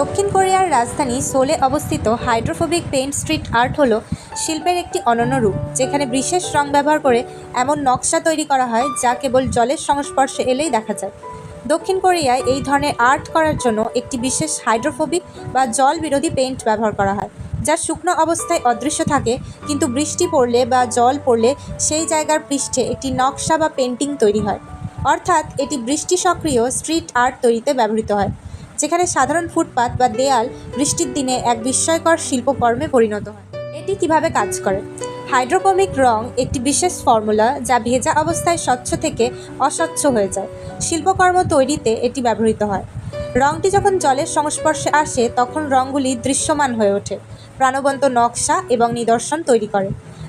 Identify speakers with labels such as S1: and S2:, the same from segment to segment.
S1: দক্ষিণ কোরিয়ার রাজধানী সোলে অবস্থিত হাইড্রোফোবিক পেইন্ট স্ট্রিট আর্ট হল শিল্পের একটি অনন্য রূপ, যেখানে বিশেষ রং ব্যবহার করে এমন নকশা তৈরি করা হয় যা কেবল জলের সংস্পর্শে এলেই দেখা যায়। দক্ষিণ কোরিয়ায় এই ধরনের আর্ট করার জন্য একটি বিশেষ হাইড্রোফোবিক বা জল বিরোধী পেইন্ট ব্যবহার করা হয়, যা শুকনো অবস্থায় অদৃশ্য থাকে, কিন্তু বৃষ্টি পড়লে বা জল পড়লে সেই জায়গার পৃষ্ঠে একটি নকশা বা পেন্টিং তৈরি হয়। অর্থাৎ এটি বৃষ্টি সক্রিয় স্ট্রিট আর্ট তৈরিতে ব্যবহৃত হয়। যেখানে সাধারণ ফুটপাত বা দেয়াল বৃষ্টির দিনে এক বিস্ময়কর শিল্পকর্মে পরিণত হয়। এটি কীভাবে কাজ করে? হাইড্রোপমিক রং একটি বিশেষ ফর্মুলা যা ভেজা অবস্থায় স্বচ্ছ থেকে অস্বচ্ছ হয়ে যায়। শিল্পকর্ম তৈরিতে এটি ব্যবহৃত হয়। রংটি যখন জলের সংস্পর্শে আসে, তখন রঙগুলি দৃশ্যমান হয়ে ওঠে, প্রাণবন্ত নকশা এবং নিদর্শন তৈরি করে।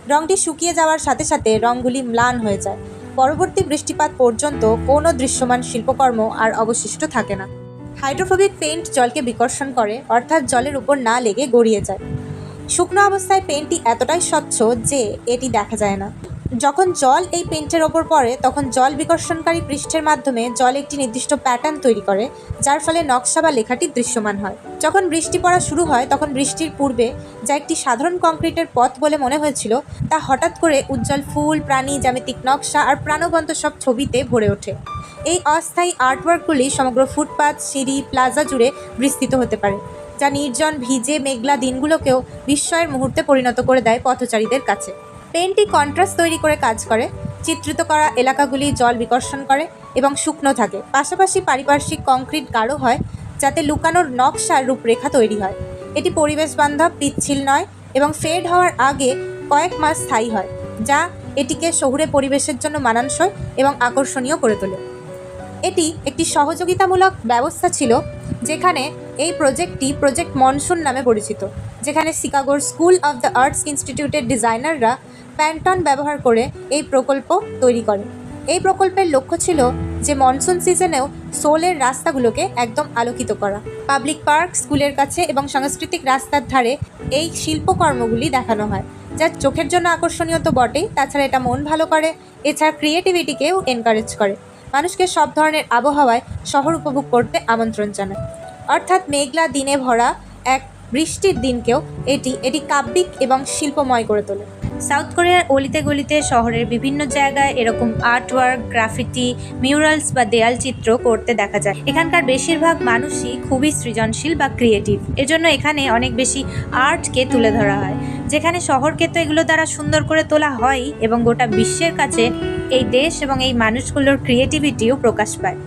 S1: রংটি শুকিয়ে যাওয়ার সাথে সাথে রঙগুলি ম্লান হয়ে যায়। পরবর্তী বৃষ্টিপাত পর্যন্ত কোনো দৃশ্যমান শিল্পকর্ম আর অবশিষ্ট থাকে না। হাইড্রোফোবিক পেইন্ট জলকে বিকর্ষণ করে, অর্থাৎ জলের উপর না লেগে গড়িয়ে যায়। শুকনো অবস্থায় পেইন্টটি এতটাই স্বচ্ছ যে এটি দেখা যায় না। যখন জল এই পেন্টের ওপর পড়ে, তখন জল বিকর্ষণকারী পৃষ্ঠের মাধ্যমে জল একটি নির্দিষ্ট প্যাটার্ন তৈরি করে, যার ফলে নকশা বা লেখাটি দৃশ্যমান হয়। যখন বৃষ্টি পড়া শুরু হয়, তখন বৃষ্টির পূর্বে যা একটি সাধারণ কংক্রিটের পথ বলে মনে হয়েছিল, তা হঠাৎ করে উজ্জ্বল ফুল, প্রাণী, জ্যামিতিক নকশা আর প্রাণবন্ত সব ছবিতে ভরে ওঠে। এই অস্থায়ী আর্টওয়ার্কগুলি সমগ্র ফুটপাত, সিঁড়ি, প্লাজা জুড়ে বিস্তৃত হতে পারে, যা নির্জন, ভিজে, মেঘলা দিনগুলোকেও বিস্ময়ের মুহূর্তে পরিণত করে দেয় পথচারীদের কাছে। পেনটি কন্ট্রাস্ট তৈরি করে কাজ করে, চিত্রিত করা এলাকাগুলি জল বিকর্ষণ করে এবং শুকনো থাকে। পাশাপাশি পারিপার্শ্বিক কংক্রিট গাঢ় হয়, যাতে লুকানোর নকশার রূপরেখা তৈরি হয়। এটি পরিবেশ বান্ধব, পিচ্ছিল নয় এবং ফেড হওয়ার আগে কয়েক মাস স্থায়ী হয়, যা এটিকে শহুরে পরিবেশের জন্য মানানসই এবং আকর্ষণীয় করে তোলে। এটি একটি সহযোগিতামূলক ব্যবস্থা ছিল যেখানে এই প্রজেক্টটি প্রজেক্ট মনসুন নামে পরিচিত, যেখানে শিকাগোর স্কুল অফ দ্য আর্টস ইনস্টিটিউটের ডিজাইনাররা প্যান্টন ব্যবহার করে এই প্রকল্প তৈরি করে। এই প্রকল্পের লক্ষ্য ছিল যে মনসুন সিজনেও সোলের রাস্তাগুলোকে একদম আলোকিত করা। পাবলিক পার্ক, স্কুলের কাছে এবং সাংস্কৃতিক রাস্তার ধারে এই শিল্পকর্মগুলি দেখানো হয়, যা চোখের জন্য আকর্ষণীয় তো বটেই, তাছাড়া এটা মন ভালো করে। এছাড়া ক্রিয়েটিভিটিকেও এনকারেজ করে। মানুষকে সব ধরনের আবহাওয়ায় শহর উপভোগ করতে আমন্ত্রণ জানায়। অর্থাৎ মেঘলা দিনে ভরা এক বৃষ্টির দিনকেও এটি এটি কাব্যিক এবং শিল্পময় করে তোলে। সাউথ কোরিয়ার অলিতে গলিতে শহরের বিভিন্ন জায়গায় এরকম আর্টওয়ার্ক, গ্রাফিটি, মিউরালস বা দেয়াল চিত্র করতে দেখা যায়। এখানকার বেশিরভাগ মানুষই খুবই সৃজনশীল বা ক্রিয়েটিভ। এজন্য এখানে অনেক বেশি আর্টকে তুলে ধরা হয়। যেখানে শহরকে তো এগুলো দ্বারা সুন্দর করে তোলা হয় এবং গোটা বিশ্বের কাছে এই দেশ এবং এই মানুষগুলোর ক্রিয়েটিভিটিও প্রকাশ পায়।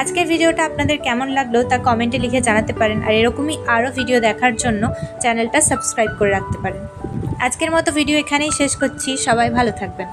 S1: আজকের ভিডিওটা আপনাদের কেমন লাগল তা কমেন্টে লিখে জানাতে পারেন আর এরকমই আরও ভিডিও দেখার জন্য চ্যানেলটা সাবস্ক্রাইব করে রাখতে পারেন। আজকের মতো ভিডিও এখানেই শেষ করছি। সবাই ভালো থাকবেন।